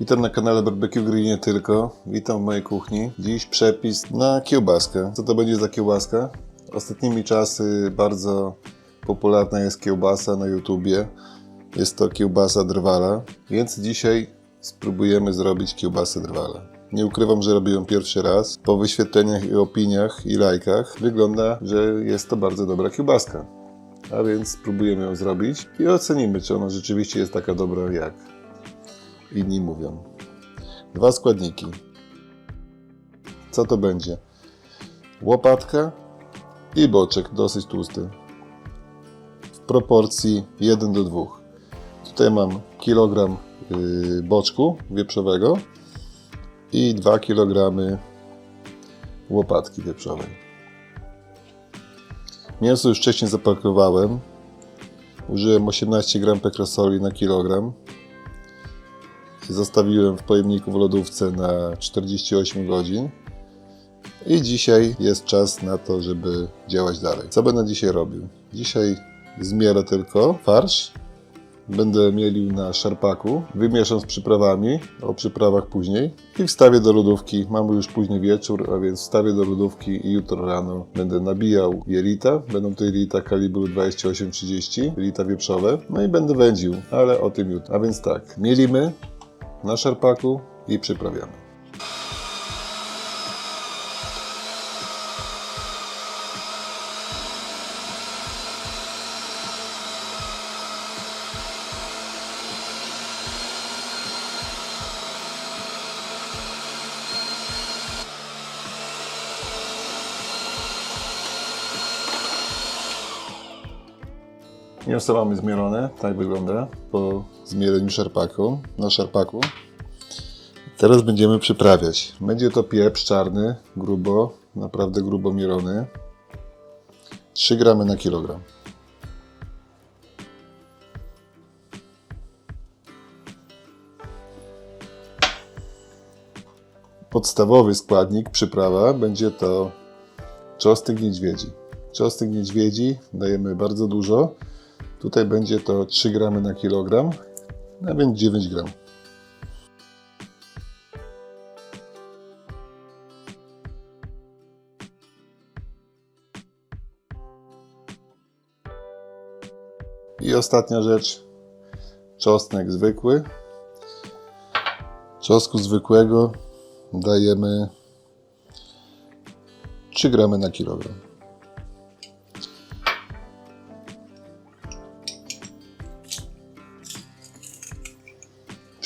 Witam na kanale Barbecue Grill nie tylko. Witam w mojej kuchni. Dziś przepis na kiełbaskę. Co to będzie za kiełbaska? Ostatnimi czasy bardzo popularna jest kiełbasa na YouTubie. Jest to kiełbasa drwala, więc dzisiaj spróbujemy zrobić kiełbasę drwala. Nie ukrywam, że robię ją pierwszy raz. Po wyświetleniach i opiniach i lajkach wygląda, że jest to bardzo dobra kiełbaska. A więc spróbujemy ją zrobić i ocenimy, czy ona rzeczywiście jest taka dobra, jak inni mówią. Dwa składniki. Co to będzie? Łopatka i boczek, dosyć tłusty. W proporcji 1 do 2. Tutaj mam kilogram yy, boczku wieprzowego i 2 kg łopatki wieprzowej. Mięso już wcześniej zapakowałem. Użyłem 18 g pekrosoli na kilogram. Zostawiłem w pojemniku w lodówce na 48 godzin. I dzisiaj jest czas na to, żeby działać dalej. Co będę dzisiaj robił? Dzisiaj zmielę tylko farsz. Będę mielił na szarpaku. Wymieszam z przyprawami. O przyprawach później. I wstawię do lodówki. Mamy już późny wieczór, a więc wstawię do lodówki i jutro rano będę nabijał jelita. Będą to jelita kalibru 28-30, jelita wieprzowe. No i będę wędził, ale o tym jutro. A więc tak, mielimy na szarpaku i przyprawiamy. Mięso mamy zmielone, tak wygląda po zmieleniu szarpaku, na szarpaku. Teraz będziemy przyprawiać. Będzie to pieprz czarny, grubo, naprawdę grubo mielony. 3 gramy na kilogram. Podstawowy składnik przyprawa będzie to czosnek niedźwiedzi. Czosnek niedźwiedzi dajemy bardzo dużo. Tutaj będzie to 3 gramy na kilogram, a więc 9 gram. I ostatnia rzecz, czosnek zwykły. Czosnku zwykłego dajemy 3 gramy na kilogram.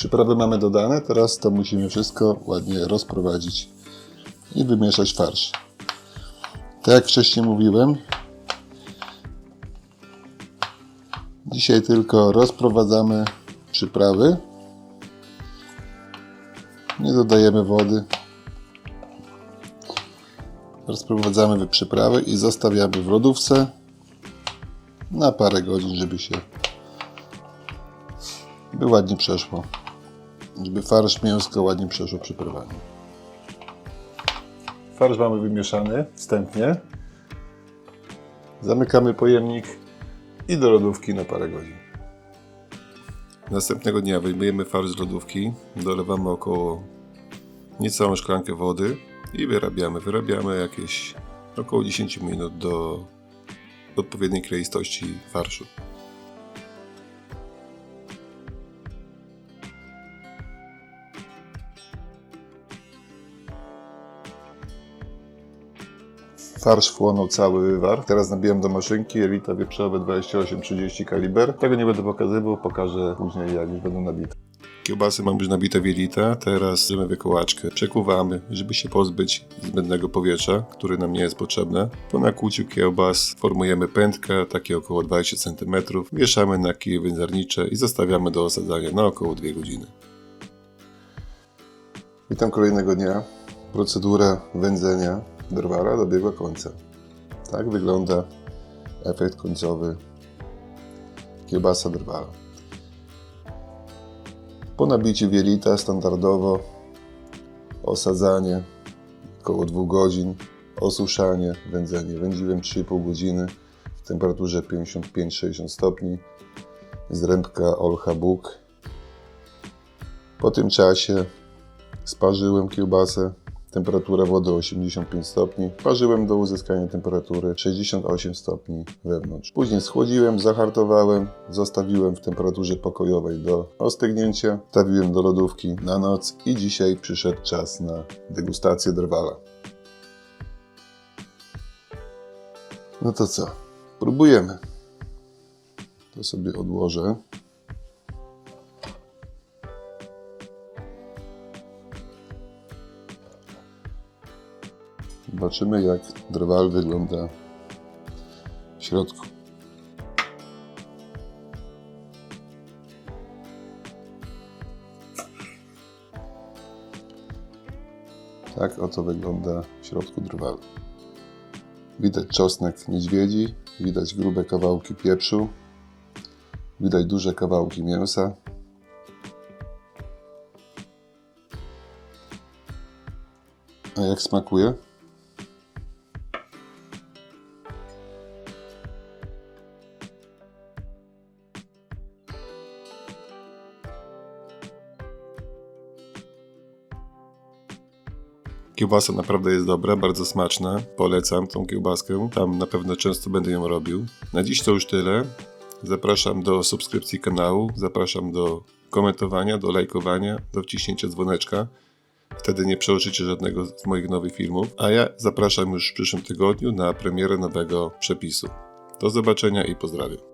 Przyprawy mamy dodane, teraz to musimy wszystko ładnie rozprowadzić i wymieszać farsz. Tak jak wcześniej mówiłem, dzisiaj tylko rozprowadzamy przyprawy. Nie dodajemy wody. Rozprowadzamy przyprawy i zostawiamy w lodówce na parę godzin, żeby się by ładnie przeszło żeby farsz mięsko ładnie przeszło przyprawami. Farsz mamy wymieszany wstępnie. Zamykamy pojemnik i do lodówki na parę godzin. Następnego dnia wyjmujemy farsz z lodówki, dolewamy około niecałą szklankę wody i wyrabiamy. Wyrabiamy jakieś około 10 minut do odpowiedniej kleistości farszu. Farsz wchłonął cały wywar. Teraz nabijam do maszynki jelita wieprzowe 28-30 kaliber. Tego nie będę pokazywał, pokażę później jak już będą nabite. Kiełbasy mam już nabite w jelita, teraz bierzemy wykołaczkę, przekuwamy, żeby się pozbyć zbędnego powietrza, które nam nie jest potrzebne. Po nakłuciu kiełbas formujemy pętkę, takie około 20 cm, wieszamy na kije wędzarnicze i zostawiamy do osadzania na około 2 godziny. Witam kolejnego dnia. Procedura wędzenia drwala dobiegła końca. Tak wygląda efekt końcowy kiełbasa drwala. Po nabiciu wielita standardowo osadzanie około 2 godzin, osuszanie, wędzenie. Wędziłem 3,5 godziny w temperaturze 55-60 stopni. Zrębka Olcha Bóg Po tym czasie sparzyłem kiełbasę. Temperatura wody 85 stopni. Parzyłem do uzyskania temperatury 68 stopni wewnątrz. Później schłodziłem, zahartowałem, zostawiłem w temperaturze pokojowej do ostygnięcia. Stawiłem do lodówki na noc i dzisiaj przyszedł czas na degustację drwala. No to co? Próbujemy. To sobie odłożę. Zobaczymy, jak drwal wygląda w środku. Tak oto wygląda w środku drwalu. Widać czosnek niedźwiedzi, widać grube kawałki pieprzu, widać duże kawałki mięsa. A jak smakuje? Kiełbasa naprawdę jest dobra, bardzo smaczna. Polecam tą kiełbaskę. Tam na pewno często będę ją robił. Na dziś to już tyle. Zapraszam do subskrypcji kanału, zapraszam do komentowania, do lajkowania, do wciśnięcia dzwoneczka. Wtedy nie przeoczycie żadnego z moich nowych filmów. A ja zapraszam już w przyszłym tygodniu na premierę nowego przepisu. Do zobaczenia i pozdrawiam.